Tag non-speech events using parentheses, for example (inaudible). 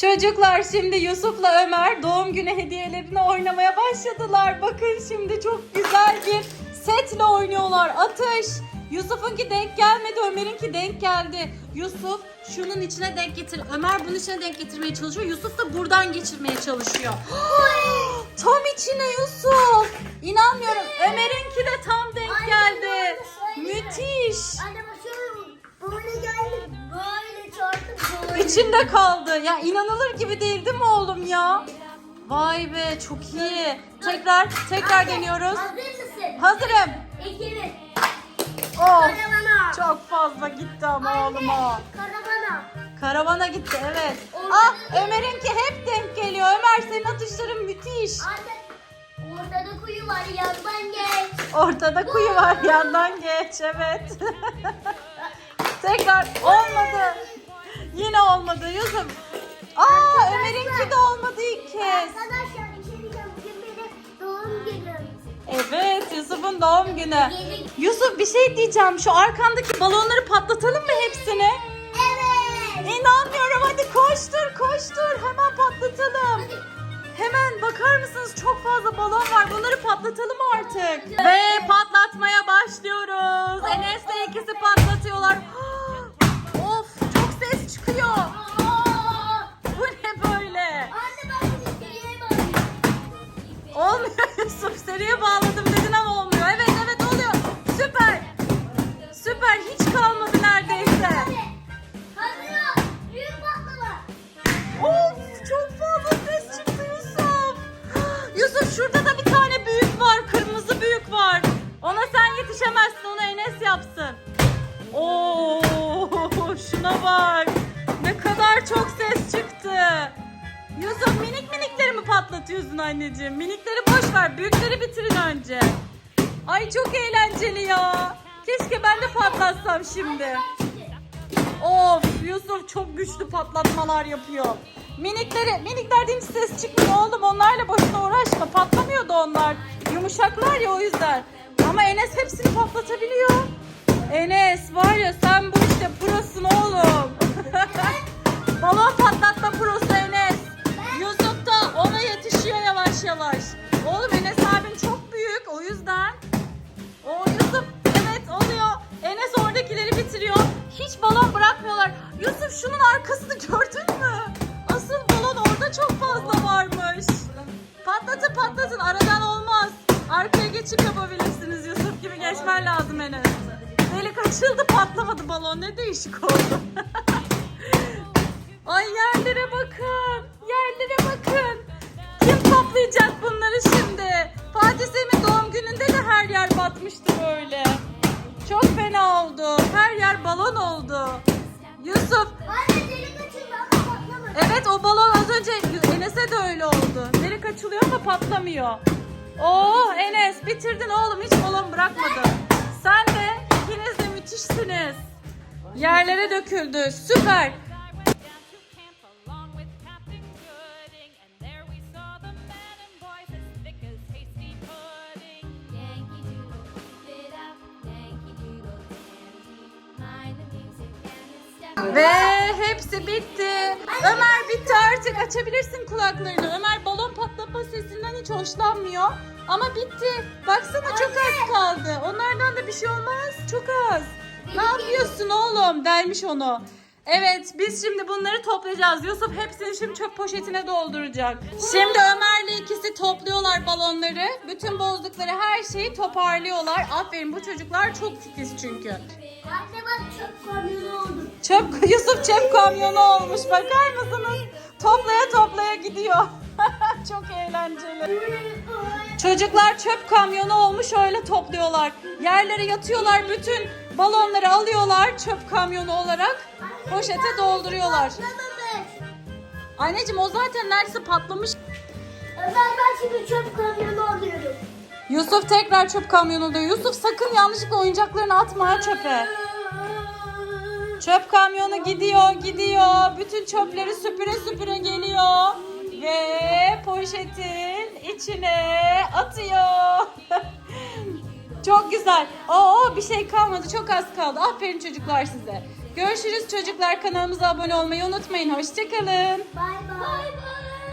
Çocuklar şimdi Yusuf'la Ömer doğum günü hediyelerini oynamaya başladılar. Bakın şimdi çok güzel bir setle oynuyorlar. Atış. Yusuf'unki denk gelmedi, Ömer'inki denk geldi. Yusuf şunun içine denk getir. Ömer bunun içine denk getirmeye çalışıyor. Yusuf da buradan geçirmeye çalışıyor. (gasps) tam içine Yusuf. İnanmıyorum. Ömer'inki de tam denk geldi. Müthiş. İçinde kaldı. Ya inanılır gibi değil değil mi oğlum ya? Vay be çok iyi. Tekrar tekrar Anne, deniyoruz. Hazır mısın? Hazırım. İki bir. Oh, Karavana. çok fazla gitti ama oğlum o. Karavana. Karavana gitti evet. Orada- Ah Ömer'inki hep denk geliyor. Ömer senin atışların müthiş. Anne. Ortada kuyu var yandan geç. Ortada kuyu var yandan geç evet. (laughs) Tekrar olmadı. Yine olmadı Yusuf. Aa Ömer'inki de olmadı ilk kez. Arkadaşlar şey diyeceğim. Bugün benim doğum günüm. Evet Yusuf'un doğum günü. Yusuf bir şey diyeceğim. Şu arkandaki balonları patlatalım mı hepsini? Evet. İnanmıyorum. Hadi koştur koştur. Hemen patlatalım. Hemen bakar mısınız? Çok fazla balon var. Bunları patlatalım artık. Ve patlatmaya başlıyoruz. Olmuyor Yusuf. Bağladım dedin ama olmuyor. Evet evet oluyor. Süper. Süper. Hiç kalmadı neredeyse. Hazır. Büyük patlama. Of çok fazla ses çıktı Yusuf. Yusuf şurada da bir tane büyük var. Kırmızı büyük var. Ona sen yetişemezsin. Onu Enes yapsın. Oo şuna bak. Ne kadar çok ses çıktı. Yusuf minik minikleri mi patlatıyorsun anneciğim? Minikleri boş ver. Büyükleri bitirin önce. Ay çok eğlenceli ya. Keşke ben de patlatsam şimdi. Of Yusuf çok güçlü patlatmalar yapıyor. Minikleri, miniklerden hiç ses çıkmıyor oğlum. Onlarla boşuna uğraşma. Patlamıyordu onlar. Yumuşaklar ya o yüzden. Ama Enes hepsini patlatabiliyor. Enes var ya sen bu işte prosun oğlum. (laughs) Balon patlatma prosu Enes. Hiç balon bırakmıyorlar. Yusuf şunun arkasını gördün mü? Asıl balon orada çok fazla varmış. Patlatın patlatın aradan olmaz. Arkaya geçip yapabilirsiniz. Yusuf gibi geçmen lazım Enes. Delik açıldı patlamadı balon ne değişik oldu. (laughs) Ay yerlere bakın. Balon oldu. Yusuf, Anne delik açıldı ama patlamadı. evet o balon az önce Enes'e de öyle oldu. Delik açılıyor ama patlamıyor. Oo Enes bitirdin oğlum hiç balon bırakmadın. Sen de ikiniz de müthişsiniz. Yerlere döküldü. Süper. Ve hepsi bitti. Ömer bitti artık. Açabilirsin kulaklarını. Ömer balon patlatma sesinden hiç hoşlanmıyor. Ama bitti. Baksana çok az kaldı. Onlardan da bir şey olmaz. Çok az. Ne yapıyorsun oğlum? Delmiş onu. Evet biz şimdi bunları toplayacağız. Yusuf hepsini şimdi çöp poşetine dolduracak. Şimdi Ömer'le ikisi topluyorlar balonları. Bütün bozdukları her şeyi toparlıyorlar. Aferin bu çocuklar çok titiz çünkü. Anne bak çöp kamyonu oldu. Çöp (laughs) Yusuf çöp kamyonu olmuş. Bakar mısınız? Toplaya toplaya gidiyor. (laughs) Çok eğlenceli. Çocuklar çöp kamyonu olmuş öyle topluyorlar. Yerlere yatıyorlar bütün balonları alıyorlar çöp kamyonu olarak. Poşete dolduruyorlar. Anneciğim o zaten neredeyse patlamış. Ömer ben şimdi çöp kamyonu alıyorum. Yusuf tekrar çöp kamyonunda. Yusuf sakın yanlışlıkla oyuncaklarını atma ha çöpe. Çöp kamyonu gidiyor, gidiyor. Bütün çöpleri süpüre süpüre geliyor. Ve poşetin içine atıyor. (laughs) Çok güzel. Oo bir şey kalmadı. Çok az kaldı. Aferin çocuklar size. Görüşürüz çocuklar. Kanalımıza abone olmayı unutmayın. Hoşçakalın. Bay bay.